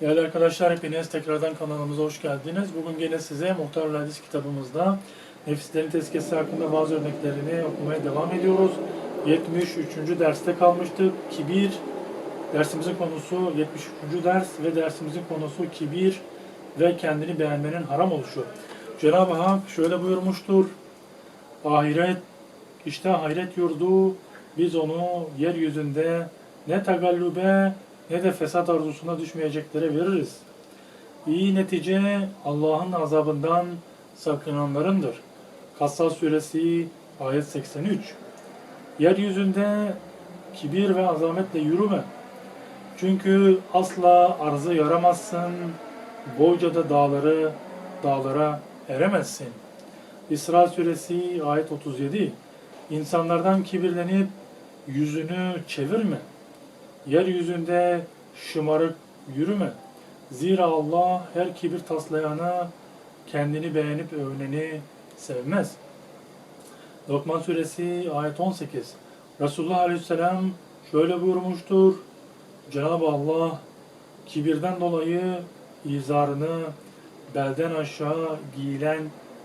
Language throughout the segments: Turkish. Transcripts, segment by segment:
Değerli arkadaşlar hepiniz tekrardan kanalımıza hoş geldiniz. Bugün gene size Muhtar Hadis kitabımızda nefislerin tezkiyesi hakkında bazı örneklerini okumaya devam ediyoruz. 73. derste kalmıştık. Kibir dersimizin konusu 73. ders ve dersimizin konusu kibir ve kendini beğenmenin haram oluşu. Cenab-ı Hak şöyle buyurmuştur. Ahiret işte ahiret yurdu biz onu yeryüzünde ne tagallube ne de fesat arzusuna düşmeyeceklere veririz. İyi netice Allah'ın azabından sakınanlarındır. Kassas suresi ayet 83. Yeryüzünde kibir ve azametle yürüme. Çünkü asla arzı yaramazsın, boyca da dağları, dağlara eremezsin. İsra suresi ayet 37. İnsanlardan kibirlenip yüzünü çevirme. Yeryüzünde şımarık yürüme. Zira Allah her kibir taslayana, kendini beğenip övüneni sevmez. Lokman suresi ayet 18. Resulullah aleyhisselam şöyle buyurmuştur. Cenab-ı Allah kibirden dolayı izarını belden aşağı giyilen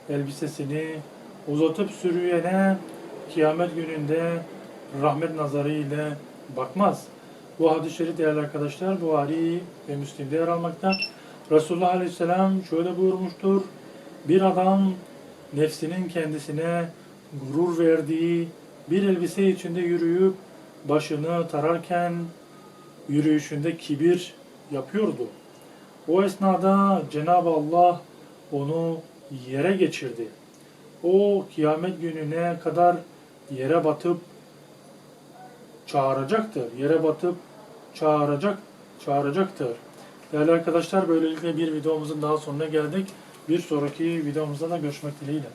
elbisesini uzatıp sürüyene kıyamet gününde rahmet nazarı ile bakmaz. Bu hadis-i şerif değerli arkadaşlar Buhari ve Müslim'de yer almakta. Resulullah Aleyhisselam şöyle buyurmuştur. Bir adam nefsinin kendisine gurur verdiği bir elbise içinde yürüyüp başını tararken yürüyüşünde kibir yapıyordu. O esnada Cenab-ı Allah onu yere geçirdi. O kıyamet gününe kadar yere batıp çağıracaktır. Yere batıp çağıracak, çağıracaktır. Değerli arkadaşlar böylelikle bir videomuzun daha sonuna geldik. Bir sonraki videomuzda da görüşmek dileğiyle.